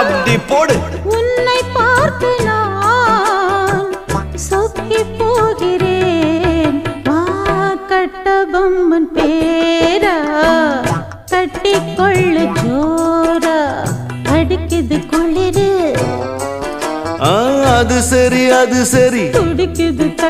அப்படி போடு. உன்னை பார்த்து நான் சொக்கி போகிறேன். வா கட்டபொம்மன் பேரா கட்டிக்கொள்ளு ஜோரா அடிக்குது குளிரு. அது சரி அது சரி. துடிக்குது